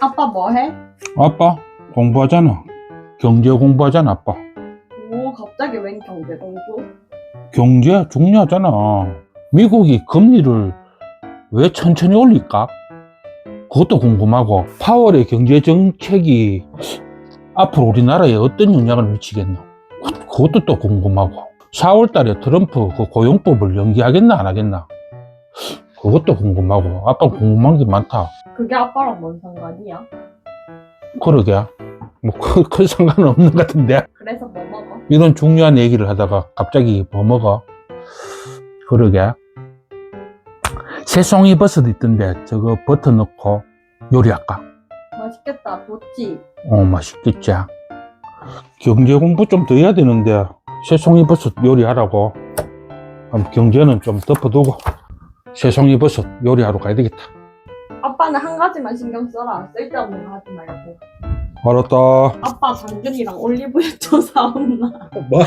아빠 뭐 해? 아빠 공부하잖아. 경제 공부하잖아, 아빠. 오, 갑자기 웬 경제 공부? 경제 중요하잖아. 미국이 금리를 왜 천천히 올릴까? 그것도 궁금하고, 파월의 경제 정책이 앞으로 우리나라에 어떤 영향을 미치겠나? 그- 그것도 또 궁금하고, 4월 달에 트럼프 그 고용법을 연기하겠나, 안 하겠나? 그것도 궁금하고, 아빠 궁금한 게 많다. 그게 아빠랑 뭔 상관이야? 그러게. 뭐, 큰, 큰 상관은 없는 것 같은데. 그래서 뭐 먹어? 이런 중요한 얘기를 하다가 갑자기 뭐 먹어? 그러게. 새송이 버섯 있던데 저거 버터 넣고 요리할까? 맛있겠다, 좋지? 어, 맛있겠지. 경제 공부 좀 더 해야 되는데 새송이 버섯 요리하라고. 그럼 경제는 좀 덮어두고 새송이 버섯 요리하러 가야 되겠다. 아빠는 한 가지만 신경 써라. 쓸데없는 거 하지 말고. 알았다. 아빠 당근이랑 올리브유 좀 사온나? 뭐?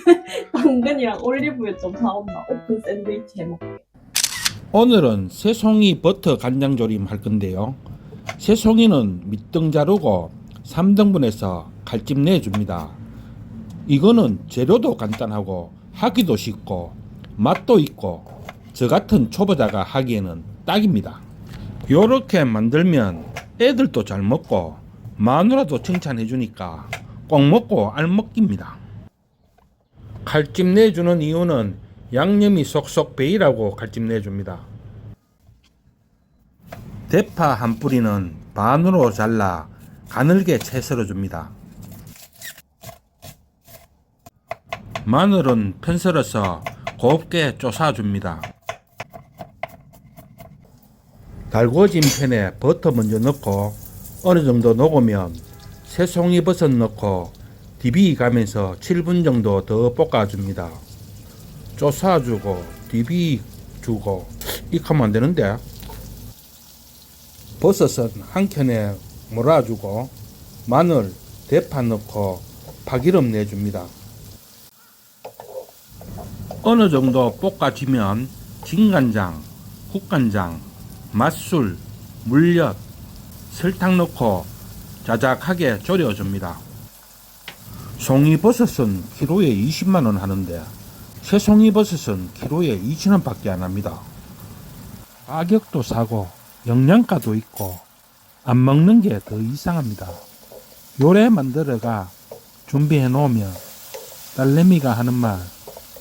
당근이랑 올리브유 좀 사온나? 오픈 샌드위치 해먹게. 오늘은 새송이 버터 간장 조림 할 건데요. 새송이는 밑등 자르고 3등분해서 칼집 내줍니다. 이거는 재료도 간단하고 하기도 쉽고 맛도 있고 저 같은 초보자가 하기에는 딱입니다. 요렇게 만들면 애들도 잘 먹고 마누라도 칭찬해 주니까 꼭 먹고 알먹깁니다. 칼집 내주는 이유는 양념이 쏙쏙 배이라고 칼집 내줍니다. 대파 한 뿌리는 반으로 잘라 가늘게 채 썰어줍니다. 마늘은 편 썰어서 곱게 쪼사줍니다. 달궈진 팬에 버터 먼저 넣고 어느 정도 녹으면 새송이 버섯 넣고 디비 가면서 7분 정도 더 볶아줍니다. 쪼사주고 디비 주고 이렇게 하면 안 되는데 버섯은 한 켠에 몰아주고 마늘, 대파 넣고 파기름 내줍니다. 어느 정도 볶아지면 진간장, 국간장, 맛술, 물엿, 설탕 넣고 자작하게 졸여줍니다. 송이버섯은 키로에 20만원 하는데 새송이버섯은 키로에 2천원 밖에 안 합니다. 가격도 사고 영양가도 있고 안 먹는 게 더 이상합니다. 요래 만들어가 준비해 놓으면 딸내미가 하는 말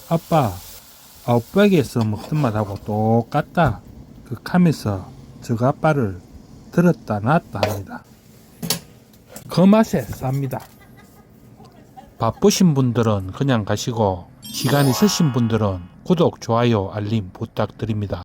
아빠 아웃백에서 먹던 맛하고 똑같다 그 하면서 저가 아빠를 들었다 놨다 합니다. 그 맛에 쌉니다. 바쁘신 분들은 그냥 가시고 시간 있으신 분들은 구독, 좋아요, 알림 부탁드립니다.